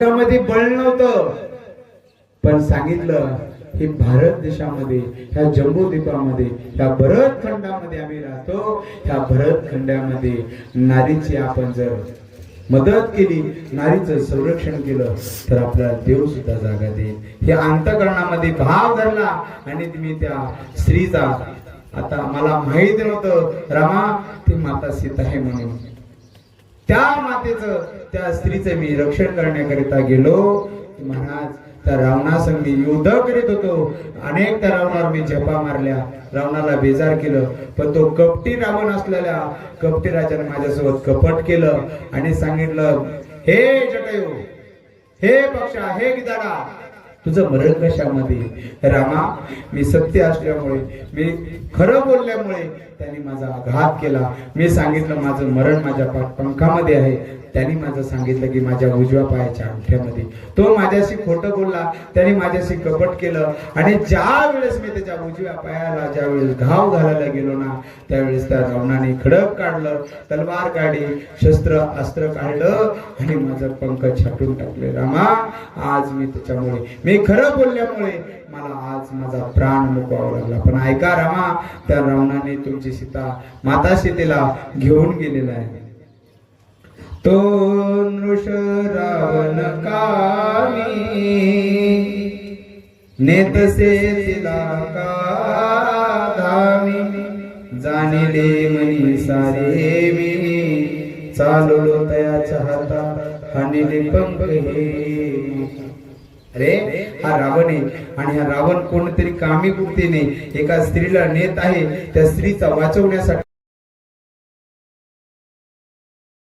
मध्ये बळ नव्हतं. पण सांगितलं हे भारत देशामध्ये ह्या जम्बूद्वीपामध्ये ह्या भरत खंडामध्ये आम्ही राहतो. ह्या भरत खंडामध्ये नारीची आपण जर मदत केली नारीचं संरक्षण केलं तर आपला देव सुद्धा जागा देईल. हे अंतकरणामध्ये भाव धरला आणि तुम्ही त्या स्त्रीचा आता मला माहीत नव्हतं रामा ती माता सीता आहे म्हणून. त्या मातेचं त्या स्त्रीचं मी रक्षण करण्याकरिता गेलो. महाराज त्या रावणासंग मी युद्ध करीत होतो. अनेक त्या रावणावर मी झपा मारल्या. रावणाला बेजार केलं. पण तो कपटी रावण असलेल्या कपटी राजाने माझ्यासोबत कपट केलं आणि सांगितलं हे जटयू हे पक्षा हे गिदाडा तुझं मरण कशामध्ये? रामा मी सत्य असल्यामुळे मी खरं बोलल्यामुळे त्यांनी माझा आघात केला. मी सांगितलं माझं मरण माझ्या पंखामध्ये आहे. त्यांनी माझं सांगितलं की माझ्या उजव्या पायाच्या अंगठ्यामध्ये. तो माझ्याशी खोटं बोलला त्याने माझ्याशी कपट केलं. आणि ज्या वेळेस मी त्याच्या उजव्या पायाला ज्या वेळेस घाव घालायला गेलो ना त्यावेळेस त्या रावणाने खडक काढलं तलवार काढली शस्त्र अस्त्र काढलं आणि माझं पंख छाटून टाकले. रामा आज मी त्याच्यामुळे मी खरं बोलल्यामुळे मला आज माझा प्राण मुकवावा लागला. पण ऐका रामा त्या रावणाने तुमची सीता माता सीतेला घेऊन गेलेला आहे. तो नृष रावण कामी नेतसे तिला का जाणिले मनी सारे मी चाललो तयाच्या हाता हानिले पंख हे अरे हा रावण आहे. आणि हा रावण कोणतरी कामी कुर्तीने एका स्त्रीला नेत आहे. त्या स्त्रीचा वाचवण्यासाठी